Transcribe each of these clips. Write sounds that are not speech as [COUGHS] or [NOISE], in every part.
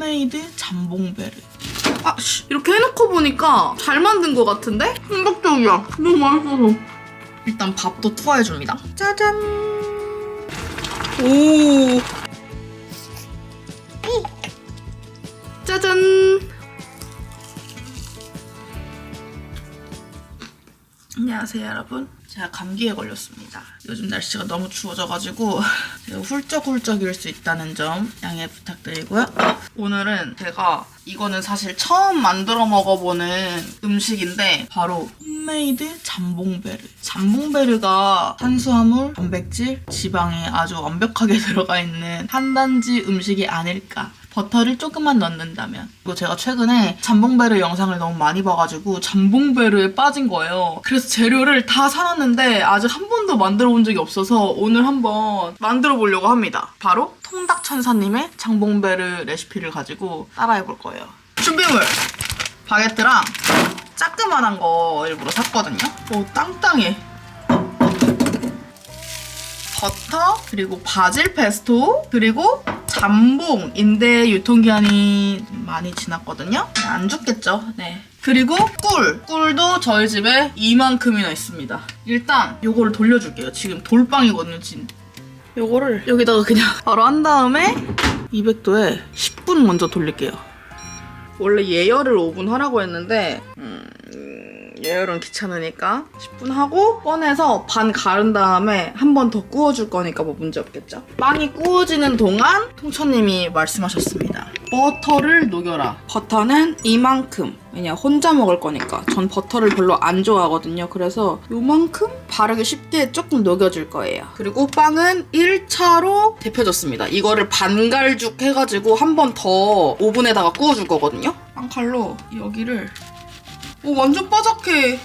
홈메이드 잠봉베르. 아, 씨, 이렇게 해놓고 보니까 잘 만든 것 같은데? 충격적이야. 너무 맛있어서. 일단 밥도 투하해줍니다. 짜잔. 오. 짜잔. 안녕하세요 여러분. 제가 감기에 걸렸습니다. 요즘 날씨가 너무 추워져가지고 제가 훌쩍훌쩍일 수 있다는 점 양해 부탁드리고요. 오늘은 제가 이거는 사실 처음 만들어 먹어보는 음식인데 바로 홈메이드 잠봉베르. 잠봉베르가 탄수화물, 단백질, 지방이 아주 완벽하게 [LAUGHS] 들어가 있는 한 단지 음식이 아닐까. 버터를 조금만 넣는다면. 그리고 제가 최근에 잠봉베르 영상을 너무 많이 봐가지고 잠봉베르에 빠진 거예요. 그래서 재료를 다 사놨는데 아직 한 번도 만들어 본 적이 없어서 오늘 한번 만들어 보려고 합니다. 바로 통닭천사님의 잠봉베르 레시피를 가지고 따라해 볼 거예요. 준비물! 바게트랑 짜끄만한 거 일부러 샀거든요. 오, 땅땅해. 버터 그리고 바질 페스토 그리고 잠봉인데 유통기한이 많이 지났거든요. 네, 안 죽겠죠. 네. 그리고 꿀. 꿀도 저희 집에 이만큼이나 있습니다. 일단 요거를 돌려줄게요. 지금 돌빵이거든요. 진. 요거를 여기다가 그냥 [LAUGHS] 바로 한 다음에 200도에 10분 먼저 돌릴게요. 원래 예열을 5분 하라고 했는데 음, 예열은 귀찮으니까 10분 하고 꺼내서 반 가른 다음에 한 번 더 구워줄 거니까 뭐 문제 없겠죠? 빵이 구워지는 동안 통천님이 말씀하셨습니다. 버터를 녹여라. 버터는 이만큼. 왜냐 혼자 먹을 거니까. 전 버터를 별로 안 좋아하거든요. 그래서 요만큼 바르기 쉽게 조금 녹여줄 거예요. 그리고 빵은 1차로 데펴줬습니다. 이거를 반갈죽 해가지고 한 번 더 오븐에다가 구워줄 거거든요. 빵칼로 여기를 오 완전 바삭해.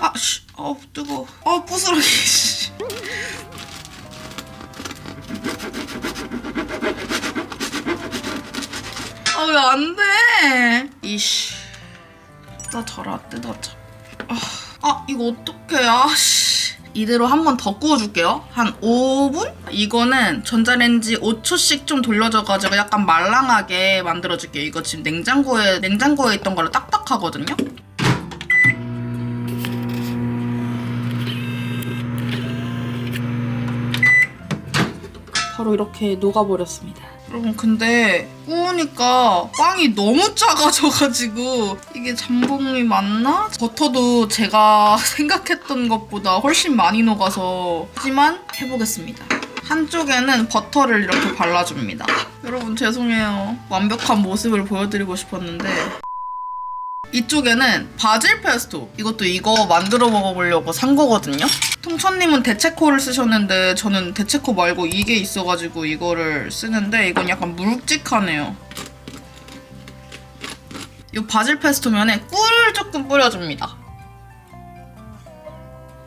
아 씨, 어 뜨거. [LAUGHS] 아 부스러기. 씨. 아왜 안 돼? 이씨. 뜯어져라 뜯어져. 아, 아 이거 어떡해 아씨. 이대로 한 번 더 구워줄게요. 한 5분? 이거는 전자레인지 5초씩 좀 돌려줘가지고 약간 말랑하게 만들어줄게요. 이거 지금 냉장고에 냉장고에 있던 거로 딱딱하거든요. 바로 이렇게 녹아버렸습니다. 여러분 근데 구우니까 빵이 너무 작아져가지고 이게 잠봉이 맞나? 버터도 제가 [LAUGHS] 생각했던 것보다 훨씬 많이 녹아서 하지만 해보겠습니다. 한쪽에는 버터를 이렇게 발라줍니다. 여러분 죄송해요. 완벽한 모습을 보여드리고 싶었는데 이쪽에는 바질 페스토. 이것도 이거 만들어 먹어보려고 산 거거든요. 통천님은 대체코를 쓰셨는데 저는 대체코 말고 이게 있어가지고 이거를 쓰는데 이건 약간 묵직하네요. 이 바질 페스토면에 꿀을 조금 뿌려줍니다.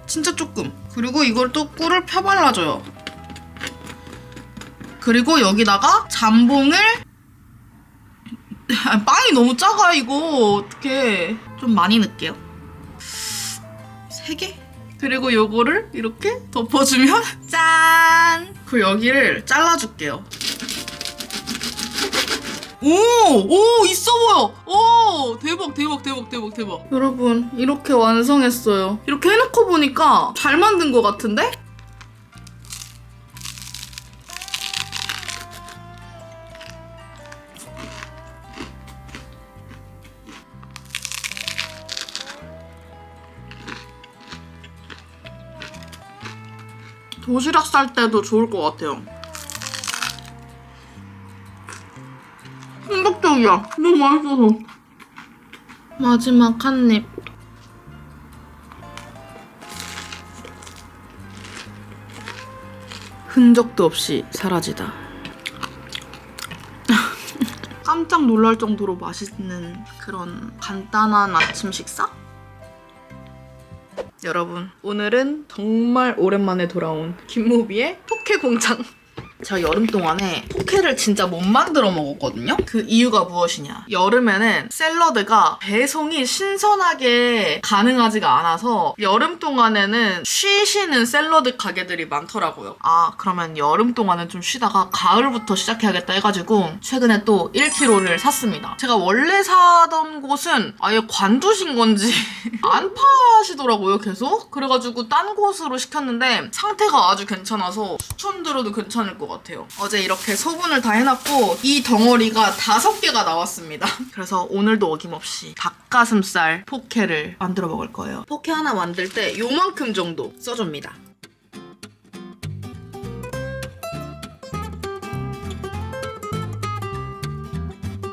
진짜 조금. 그리고 이걸 또 꿀을 펴발라줘요. 그리고 여기다가 잠봉을 아, [LAUGHS] 빵이 너무 작아 이거 어떡해 좀 많이 넣을게요 세 개? 그리고 요거를 이렇게 덮어주면 [LAUGHS] 짠! 그리고 여기를 잘라줄게요 오! 오! 있어 보여! 오! 대박 대박 대박 대박 대박 여러분 이렇게 완성했어요 이렇게 해놓고 보니까 잘 만든 것 같은데? 도시락 쌀 때도 좋을 것 같아요. 충격적이야. 너무 맛있어서. 마지막 한 입. 흔적도 없이 사라지다. [LAUGHS] 깜짝 놀랄 정도로 맛있는 그런 간단한 아침 식사? 여러분 오늘은 정말 오랜만에 돌아온 김무비의 포케 공장 제가 여름 동안에 포케를 진짜 못 만들어 먹었거든요. 그 이유가 무엇이냐? 여름에는 샐러드가 배송이 신선하게 가능하지가 않아서 여름 동안에는 쉬시는 샐러드 가게들이 많더라고요. 아 그러면 여름 동안은 좀 쉬다가 가을부터 시작해야겠다 해가지고 최근에 또 1kg를 샀습니다. 제가 원래 사던 곳은 아예 관두신 건지 [LAUGHS] 안 파시더라고요 계속. 그래가지고 딴 곳으로 시켰는데 상태가 아주 괜찮아서 추천드려도 괜찮을 것 같아요. 어제 이렇게 소분을 다 해놨고 이 덩어리가 다섯 개가 나왔습니다. [LAUGHS] 그래서 오늘도 어김없이 닭가슴살 포케를 만들어 먹을 거예요. 포케 하나 만들 때 요만큼 정도 써줍니다.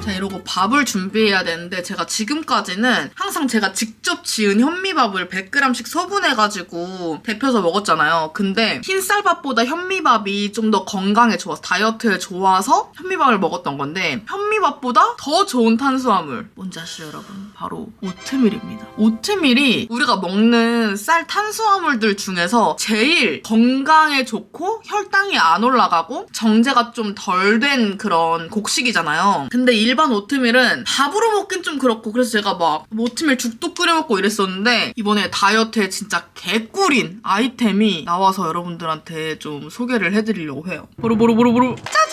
자, 이러고 밥을 준비해야 되는데 제가 지금까지는 항상 제가 직접 지은 현미밥을 100g씩 소분해가지고 데펴서 먹었잖아요. 근데 흰쌀밥보다 현미밥이 좀 더 건강에 좋아서 다이어트에 좋아서 현미밥을 먹었던 건데 현미밥보다 더 좋은 탄수화물 뭔지 아시죠 여러분? 바로 오트밀입니다. 오트밀이 우리가 먹는 쌀 탄수화물들 중에서 제일 건강에 좋고 혈당이 안 올라가고 정제가 좀 덜 된 그런 곡식이잖아요. 근데 일반 오트밀은 밥으로 먹긴 좀 그렇고 그래서 제가 막 오트밀 죽도 끓여 먹고 이랬었는데 이번에 다이어트에 진짜 개꿀인 아이템이 나와서 여러분들한테 좀 소개를 해드리려고 해요. 보로보로보로보로 짜잔!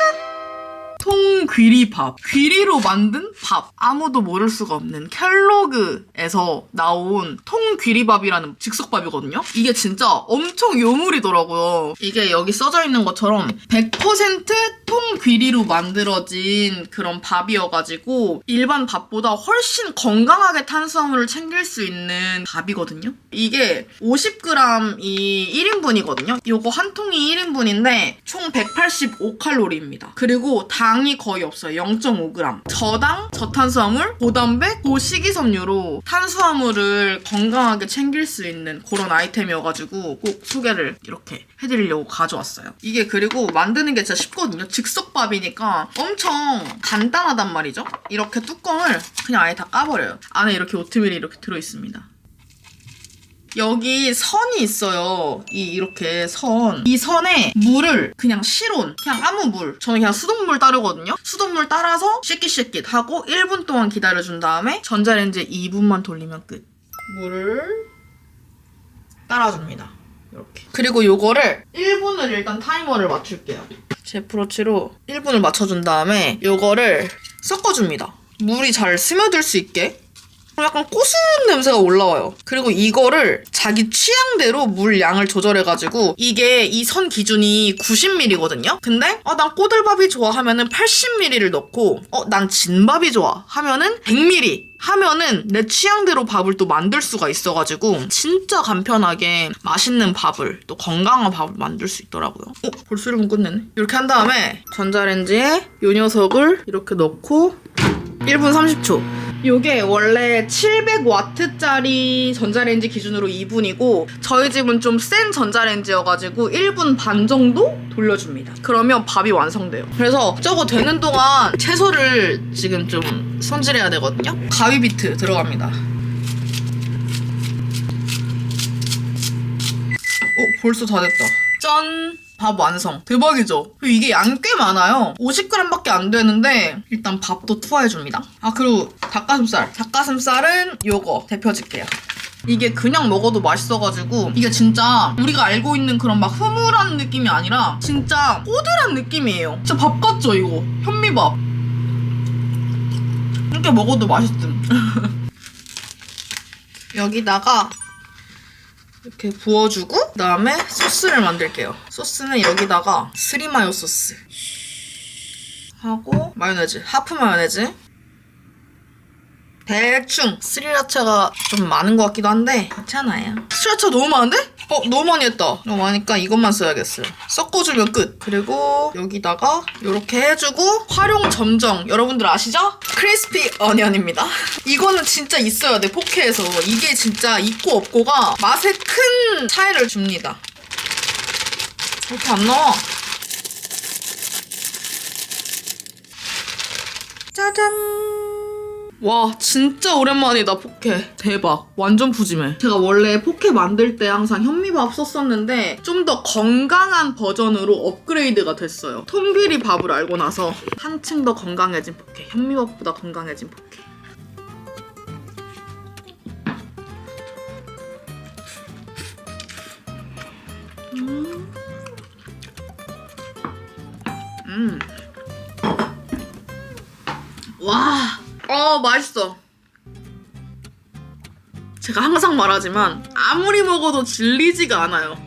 통귀리밥. 귀리로 만든 밥. 아무도 모를 수가 없는 켈로그에서 나온 통귀리밥이라는 즉석밥이거든요. 이게 진짜 엄청 요물이더라고요. 이게 여기 써져 있는 것처럼 100% 통귀리로 만들어진 그런 밥이어가지고 일반 밥보다 훨씬 건강하게 탄수화물을 챙길 수 있는 밥이거든요. 이게 50g이 1인분이거든요. 요거 한 통이 1인분인데 총 185칼로리입니다. 그리고 당이 거의 없어요. 0.5g. 저당, 저탄수화물, 고단백, 고식이섬유로 탄수화물을 건강하게 챙길 수 있는 그런 아이템이어가지고 꼭 소개를 이렇게 해드리려고 가져왔어요. 이게 그리고 만드는 게 진짜 쉽거든요. 즉석밥이니까 엄청 간단하단 말이죠. 이렇게 뚜껑을 그냥 아예 다 까버려요. 안에 이렇게 오트밀이 이렇게 들어있습니다. 여기 선이 있어요. 이 이렇게 선. 이 선에 물을 그냥 실온, 그냥 아무 물. 저는 그냥 수돗물 따르거든요. 수돗물 따라서 씻깃씻깃 하고 1분 동안 기다려준 다음에 전자레인지에 2분만 돌리면 끝. 물을 따라줍니다. 이렇게. 그리고 요거를 1분을 일단 타이머를 맞출게요. 제프로치로 1분을 맞춰준 다음에 요거를 섞어줍니다. 물이 잘 스며들 수 있게. 약간 고소한 냄새가 올라와요. 그리고 이거를 자기 취향대로 물 양을 조절해가지고 이게 이 선 기준이 90ml거든요. 근데 어, 난 꼬들밥이 좋아 하면은 80ml를 넣고 어, 난 진밥이 좋아 하면은 100ml 하면은 내 취향대로 밥을 또 만들 수가 있어가지고 진짜 간편하게 맛있는 밥을 또 건강한 밥을 만들 수 있더라고요. 어? 벌써 1분 끝냈네. 이렇게 한 다음에 전자레인지에 요 녀석을 이렇게 넣고 1분 30초. 요게 원래 700와트짜리 전자레인지 기준으로 2분이고 저희 집은 좀 센 전자레인지여가지고 1분 반 정도 돌려줍니다. 그러면 밥이 완성돼요. 그래서 저거 되는 동안 채소를 지금 좀 손질해야 되거든요. 가위 비트 들어갑니다. 어, 벌써 다 됐다. 짠! 밥 완성. 대박이죠? 그리고 이게 양꽤 많아요. 50g밖에 안 되는데 일단 밥도 투하해줍니다. 아 그리고 닭가슴살. 닭가슴살은 요거 데펴줄게요. 이게 그냥 먹어도 맛있어가지고 이게 진짜 우리가 알고 있는 그런 막 흐물한 느낌이 아니라 진짜 꼬들한 느낌이에요. 진짜 밥 같죠 이거? 현미밥. 이렇게 먹어도 맛있음. [LAUGHS] 여기다가 이렇게 부어주고 그다음에 소스를 만들게요. 소스는 여기다가 스리마요 소스 하고 마요네즈, 하프 마요네즈 대충 스리라차가 좀 많은 것 같기도 한데 괜찮아요. 스리라차 너무 많은데? 어 너무 많이 했다. 너무 많으니까 이것만 써야겠어요. 섞어주면 끝. 그리고 여기다가 이렇게 해주고 활용 점정 여러분들 아시죠? 크리스피 어니언입니다. [LAUGHS] 이거는 진짜 있어야 돼 포케에서 이게 진짜 있고 없고가 맛에 큰 차이를 줍니다. 이렇게 안 나와. 짜잔. 와 진짜 오랜만이다 포케 대박. 완전 푸짐해. 제가 원래 포케 만들 때 항상 현미밥 썼었는데 좀 더 건강한 버전으로 업그레이드가 됐어요. 통비리 밥을 알고 나서 한층 더 건강해진 포케 현미밥보다 건강해진 포케 음. 와, 어 맛있어. 제가 항상 말하지만 아무리 먹어도 질리지가 않아요.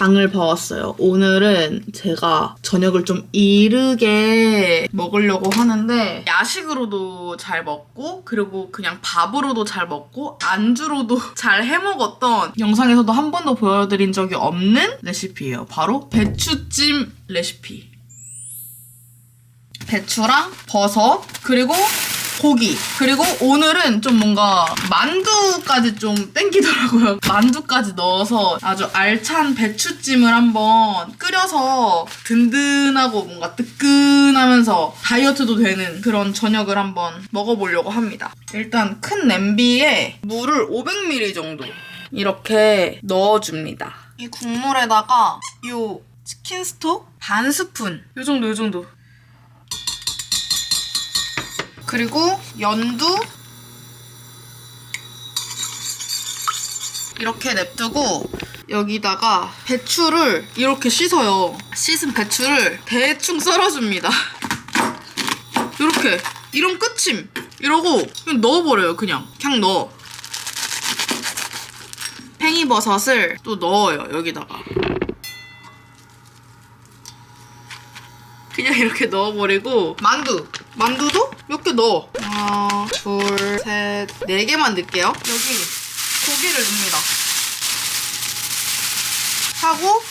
장을 봐왔어요. 오늘은 제가 저녁을 좀 이르게 먹으려고 하는데 야식으로도 잘 먹고 그리고 그냥 밥으로도 잘 먹고 안주로도 [LAUGHS] 잘 해먹었던 영상에서도 한 번도 보여드린 적이 없는 레시피예요. 바로 배추찜 레시피. 배추랑 버섯 그리고 고기. 그리고 오늘은 좀 뭔가 만두까지 좀 땡기더라고요. [LAUGHS] 만두까지 넣어서 아주 알찬 배추찜을 한번 끓여서 든든하고 뭔가 뜨끈하면서 다이어트도 되는 그런 저녁을 한번 먹어보려고 합니다. 일단 큰 냄비에 물을 500ml 정도 이렇게 넣어줍니다. 이 국물에다가 이 치킨 스톡 반 스푼. 요 정도 요 정도 그리고 연두 이렇게 냅두고 여기다가 배추를 이렇게 씻어요. 씻은 배추를 대충 썰어줍니다. 이렇게 이런 끝임 이러고 그냥 넣어버려요. 그냥 그냥 넣어. 팽이버섯을 또 넣어요. 여기다가. 그냥 이렇게 넣어버리고 만두 만두도? 몇개 넣어. 하나 둘 셋 네 개만 넣을게요. 여기 고기를 넣습니다. 하고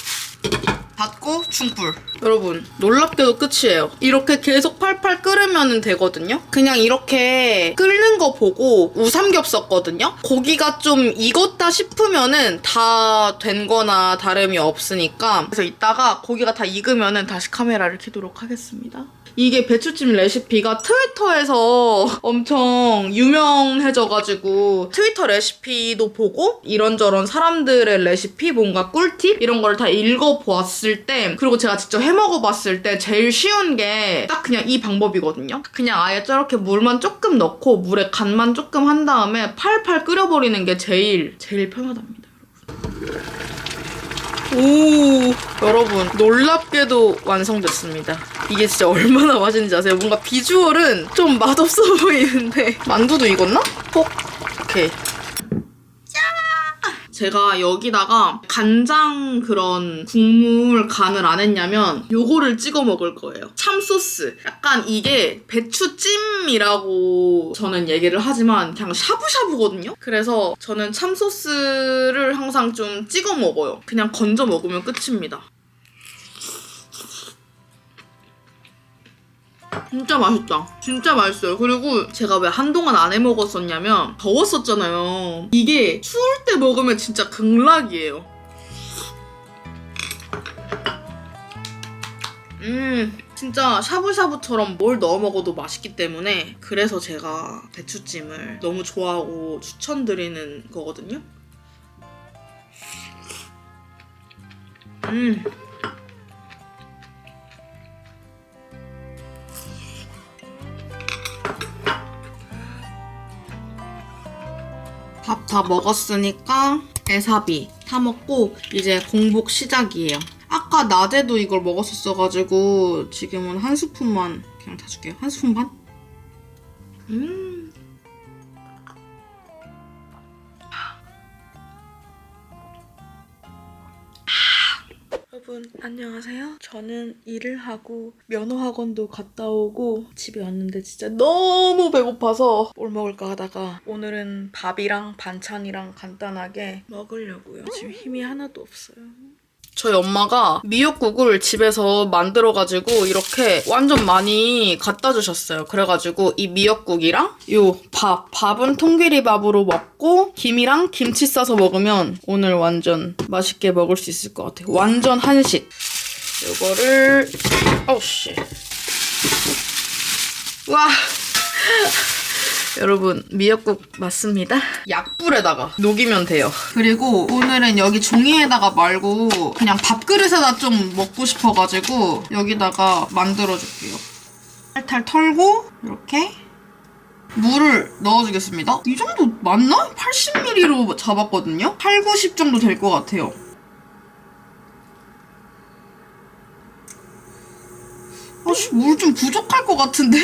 닫고 중불. 여러분 놀랍게도 끝이에요. 이렇게 계속 팔팔 끓으면 되거든요. 그냥 이렇게 끓는 거 보고 우삼겹 썼거든요. 고기가 좀 익었다 싶으면은 다 된 거나 다름이 없으니까. 그래서 이따가 고기가 다 익으면은 다시 카메라를 켜도록 하겠습니다 이게 배추찜 레시피가 트위터에서 엄청 유명해져가지고 트위터 레시피도 보고 이런저런 사람들의 레시피 뭔가 꿀팁 이런 걸 다 읽어보았을 때 그리고 제가 직접 해먹어봤을 때 제일 쉬운 게 딱 그냥 이 방법이거든요. 그냥 아예 저렇게 물만 조금 넣고 물에 간만 조금 한 다음에 팔팔 끓여버리는 게 제일 제일 편하답니다. 오 여러분 놀랍게도 완성됐습니다 이게 진짜 얼마나 맛있는지 아세요? 뭔가 비주얼은 좀 맛없어 [LAUGHS] 보이는데 만두도 익었나? 꼭 오케이 제가 여기다가 간장 그런 국물 간을 안 했냐면 요거를 찍어 먹을 거예요. 참소스. 약간 이게 배추찜이라고 저는 얘기를 하지만 그냥 샤브샤브거든요. 그래서 저는 참소스를 항상 좀 찍어 먹어요. 그냥 건져 먹으면 끝입니다. 진짜 맛있다. 진짜 맛있어요. 그리고 제가 왜 한동안 안 해 먹었었냐면 더웠었잖아요. 이게 추울 때 먹으면 진짜 극락이에요. 음, 진짜 샤브샤브처럼 뭘 넣어 먹어도 맛있기 때문에 그래서 제가 배추찜을 너무 좋아하고 추천드리는 거거든요. 음. 밥 다 먹었으니까 에사비 다 먹고 이제 공복 시작이에요. 아까 낮에도 이걸 먹었었어가지고 지금은 한 스푼만 그냥 다 줄게요. 한 스푼 반? 음. 안녕하세요. 저는 일을 하고 면허 학원도 갔다 오고 집에 왔는데 진짜 너무 배고파서 뭘 먹을까 하다가 오늘은 밥이랑 반찬이랑 간단하게 먹으려고요. 지금 힘이 하나도 없어요. 저희 엄마가 미역국을 집에서 만들어가지고 이렇게 완전 많이 갖다 주셨어요. 그래가지고 이 미역국이랑 요 밥, 밥은 통계리 밥으로 먹고 김이랑 김치 싸서 먹으면 오늘 완전 맛있게 먹을 수 있을 것 같아요. 완전 한식. 요거를 어우 씨. 와. 여러분 미역국 맞습니다. 약불에다가 녹이면 돼요. 그리고 오늘은 여기 종이에다가 말고 그냥 밥그릇에다 좀 먹고 싶어가지고 여기다가 만들어줄게요. 탈탈 털고 이렇게 물을 넣어주겠습니다. 이 정도 맞나? 80ml로 잡았거든요? 8, 90 정도 될 것 같아요. 아씨, 물 좀 부족할 것 같은데?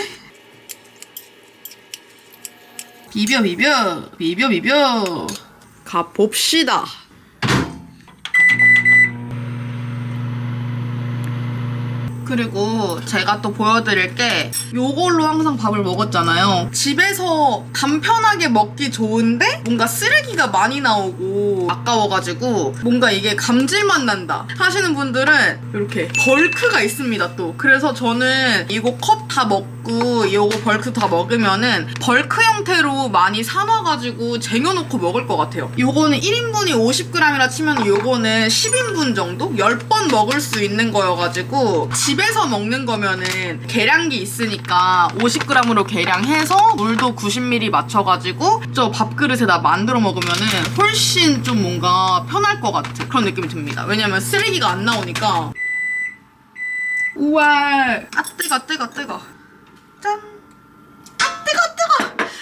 비벼, 비벼, 비벼, 비벼. 가봅시다. 그리고 제가 또 보여드릴 게 요걸로 항상 밥을 먹었잖아요. 집에서 간편하게 먹기 좋은데 뭔가 쓰레기가 많이 나오고 아까워가지고 뭔가 이게 감질맛 난다 하시는 분들은 이렇게 벌크가 있습니다 또. 그래서 저는 이거 컵 다 먹고 요거 벌크 다 먹으면은 벌크 형태로 많이 사놔가지고 쟁여놓고 먹을 것 같아요. 요거는 1인분이 50g이라 치면 요거는 10인분 정도? 10번 먹을 수 있는 거여가지고 집 에서 먹는 거면은 계량기 있으니까 50g으로 계량해서 물도 90ml 맞춰가지고 저 밥그릇에다 만들어 먹으면은 훨씬 좀 뭔가 편할 것 같은 그런 느낌이 듭니다. 왜냐면 쓰레기가 안 나오니까. 우와. 아 뜨거 뜨거 뜨거. 짠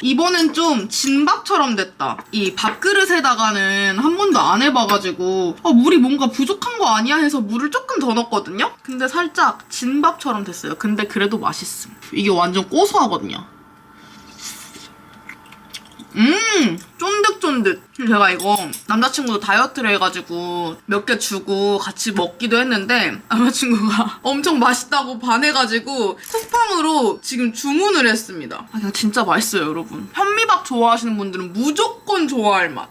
이번엔 좀 진밥처럼 됐다. 이 밥그릇에다가는 한 번도 안 해봐가지고 아, 물이 뭔가 부족한 거 아니야 해서 물을 조금 더 넣었거든요? 근데 살짝 진밥처럼 됐어요. 근데 그래도 맛있음. 이게 완전 고소하거든요 음 쫀득쫀득. 제가 이거 남자친구도 다이어트를 해가지고 몇 개 주고 같이 먹기도 했는데 남자친구가 [LAUGHS] 엄청 맛있다고 반해가지고 쿠팡으로 지금 주문을 했습니다. 아 이거 진짜 맛있어요 여러분. 현미밥 좋아하시는 분들은 무조건 좋아할 맛.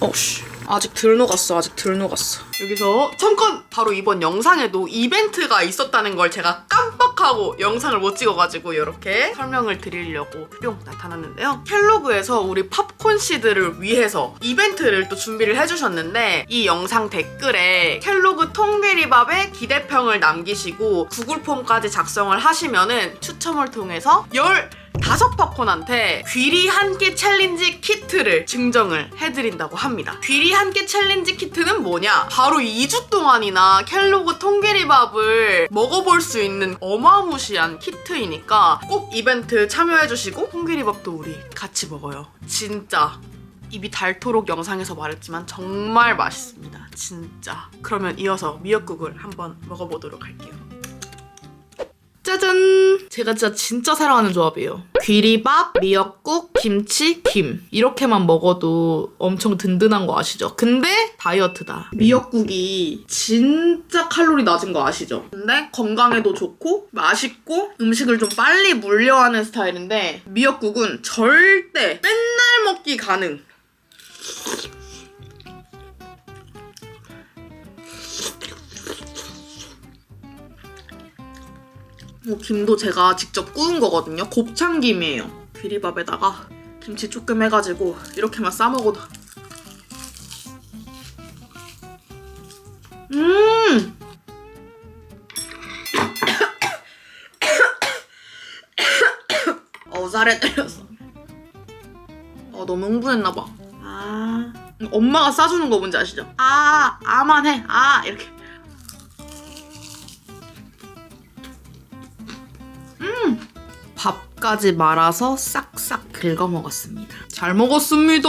어씨 아직 덜 녹았어 아직 덜 녹았어. 여기서 잠깐 바로 이번 영상에도 이벤트가 있었다는 걸 제가 깜빡하고 영상을 못 찍어가지고 이렇게 설명을 드리려고 뿅 나타났는데요. 켈로그에서 우리 팝콘 씨들을 위해서 이벤트를 또 준비를 해주셨는데 이 영상 댓글에 켈로그 통계리밥의 기대평을 남기시고 구글 폼까지 작성을 하시면은 추첨을 통해서 열 다섯 팝콘한테 귀리 한 끼 챌린지 키트를 증정을 해드린다고 합니다. 귀리 한 끼 챌린지 키트는 뭐냐? 바로 2주 동안이나 켈로그 통계리밥을 먹어볼 수 있는 어마무시한 키트이니까 꼭 이벤트 참여해주시고 통계리밥도 우리 같이 먹어요. 진짜 입이 닳도록 영상에서 말했지만 정말 맛있습니다. 진짜. 그러면 이어서 미역국을 한번 먹어보도록 할게요. 짜잔! 제가 진짜 진짜 사랑하는 조합이에요. 귀리밥, 미역국, 김치, 김. 이렇게만 먹어도 엄청 든든한 거 아시죠? 근데 다이어트다. 미역국이 진짜 칼로리 낮은 거 아시죠? 근데 건강에도 좋고 맛있고 음식을 좀 빨리 물려하는 스타일인데 미역국은 절대 맨날 먹기 가능. 김도 제가 직접 구운 거거든요. 곱창김이에요. 귀리밥에다가 김치 조금 해가지고 이렇게만 싸먹어도 음! [COUGHS] 어, 살에 때렸어. 어, 너무 흥분했나봐. 아. 엄마가 싸주는 거 뭔지 아시죠? 아, 아만 해. 아, 이렇게. 까지 말아서 싹싹 긁어 먹었습니다. 잘 먹었습니다.